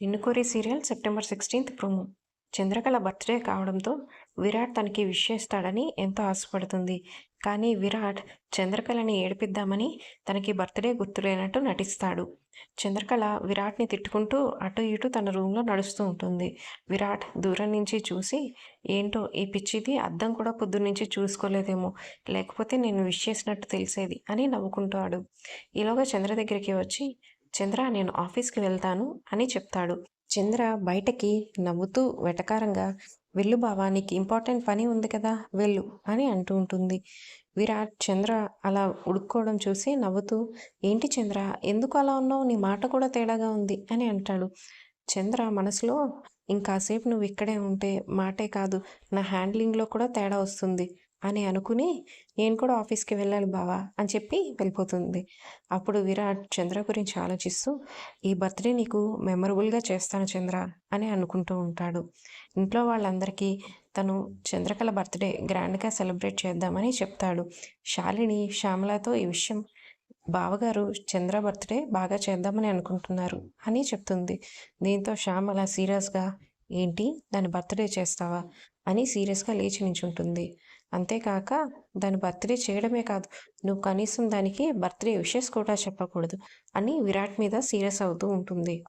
ఇన్నుకోరి serial September sixteenth promo. Chandrakala birthday కావడంతో విరాట్ తనకి wish చేస్తాడని ఎంతో ఆశపడుతుంది. కానీ విరాట్ చంద్రకళని ఏడిపిద్దామని తనకి బర్త్డే గుర్తులేనట్టు నటిస్తాడు. చంద్రకళ విరాట్ని తిట్టుకుంటూ అటు ఇటు తన రూమ్లో నడుస్తూ ఉంటుంది. విరాట్ దూరం నుంచి చూసి ఏంటో ఈ పిచ్చిది అద్దం కూడా పొద్దు నుంచి చూసుకోలేదేమో. లేకపోతే నేను విష్ చేసినట్టు తెలిసేది అని నవ్వుకుంటాడు. ఈలోగా చంద్ర దగ్గరికి వచ్చి చంద్ర నేను ఆఫీస్కి వెళ్తాను అని చెప్తాడు. చంద్ర బయటకి నవ్వుతూ వెటకారంగా వెళ్ళు బావా నీకు ఇంపార్టెంట్ పని ఉంది కదా వెళ్ళు అని అంటూ ఉంటుంది. విరాట్ చంద్ర అలా ఉడుక్కోవడం చూసి నవ్వుతూ ఏంటి చంద్ర ఎందుకు అలా ఉన్నావు? నీ మాట కూడా తేడాగా ఉంది అని అంటాడు. చంద్ర మనసులో ఇంకాసేపు నువ్వు ఇక్కడే ఉంటే మాటే కాదు నా హ్యాండ్లింగ్లో కూడా తేడా వస్తుంది. అని అనుకుని నేను కూడా ఆఫీస్కి వెళ్ళాలి బావా అని చెప్పి వెళ్ళిపోతుంది. అప్పుడు విరాట్ చంద్ర గురించి ఆలోచిస్తూ ఈ బర్త్డే నీకు మెమరబుల్గా చేస్తాను చంద్ర అని అనుకుంటూ ఉంటాడు. ఇంట్లో వాళ్ళందరికీ తను చంద్రకళ బర్త్డే గ్రాండ్గా సెలబ్రేట్ చేద్దామని చెప్తాడు. శాలిని శ్యామలతో ఈ విషయం బావగారు చంద్ర బర్త్డే బాగా చేద్దామని అనుకుంటున్నారు అని చెప్తుంది. దీంతో శ్యామల సీరియస్గా ఏంటి? దాని బర్త్డే చేస్తావా? అని సీరియస్గా లేచి నించుంటుంది. అంతేకాక దాని బర్త్డే చేయడమే కాదు నువ్వు కనీసం దానికి బర్త్డే విషెస్ కూడా చెప్పకూడదు అని విరాట్ మీద సీరియస్ అవుతూ ఉంటుంది.